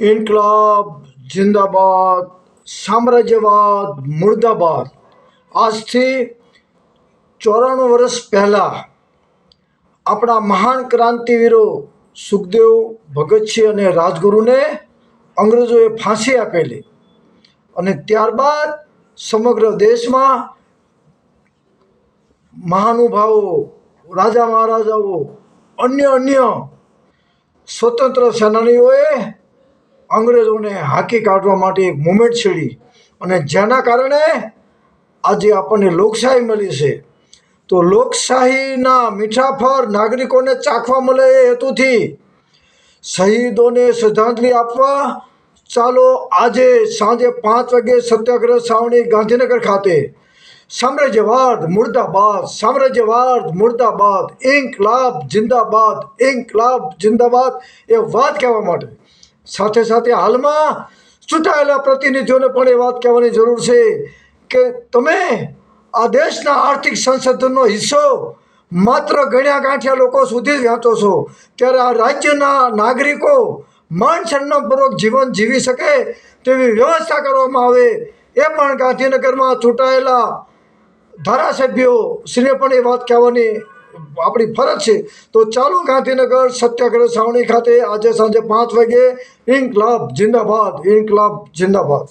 ઇન્કલાબ, જિંદાબાદ, સામ્રાજ્યવાદ, મુર્દાબાદ. આજથી ચોરાણું વર્ષ પહેલાં આપણા મહાન ક્રાંતિવીરો સુખદેવ, ભગતસિંહ અને રાજગુરુને અંગ્રેજોએ ફાંસી આપેલી અને ત્યારબાદ સમગ્ર દેશમાં મહાનુભાવો, રાજા મહારાજાઓ, અન્ય અન્ય સ્વતંત્ર સેનાનીઓએ અંગ્રેજોને હાંકી કાઢવા માટે એક મુમેન્ટ છેડી. અને જેના કારણે આજે આપણને લોકશાહી મળી છે. તો લોકશાહીના મીઠા ફળ નાગરિકોને ચાખવા મળે એ હેતુથી શહીદોને શ્રદ્ધાંજલિ આપવા ચાલો આજે સાંજે પાંચ વાગે સત્યાગ્રહ સાવણી ગાંધીનગર ખાતે. સામ્રાજ્યવાદ મુર્દાબાદ સામ્રાજ્યવાદ મુર્દાબાદ, ઇન્કલાબ જિંદાબાદ ઇન્કલાબ જિંદાબાદ એ વાત કહેવા માટે. સાથે સાથે હાલમાં ચૂંટાયેલા પ્રતિનિધિઓને પણ એ વાત કહેવાની જરૂર છે કે તમે આ દેશના આર્થિક સંશોધનનો હિસ્સો માત્ર ગણ્યા ગાંઠિયા લોકો સુધી જ વહેંચો છો. ત્યારે આ રાજ્યના નાગરિકો માન સન્માનપૂર્વક જીવન જીવી શકે તેવી વ્યવસ્થા કરવામાં આવે એ પણ ગાંધીનગરમાં ચૂંટાયેલા ધારાસભ્યો શ્રીને પણ એ વાત કહેવાની આપણી ફરજ છે. તો ચાલો ગાંધીનગર સત્યાગ્રહ છાવણી ખાતે આજે સાંજે પાંચ વાગે ઇન્કલાબ જિંદાબાદ ઇન્કલાબ જિંદાબાદ.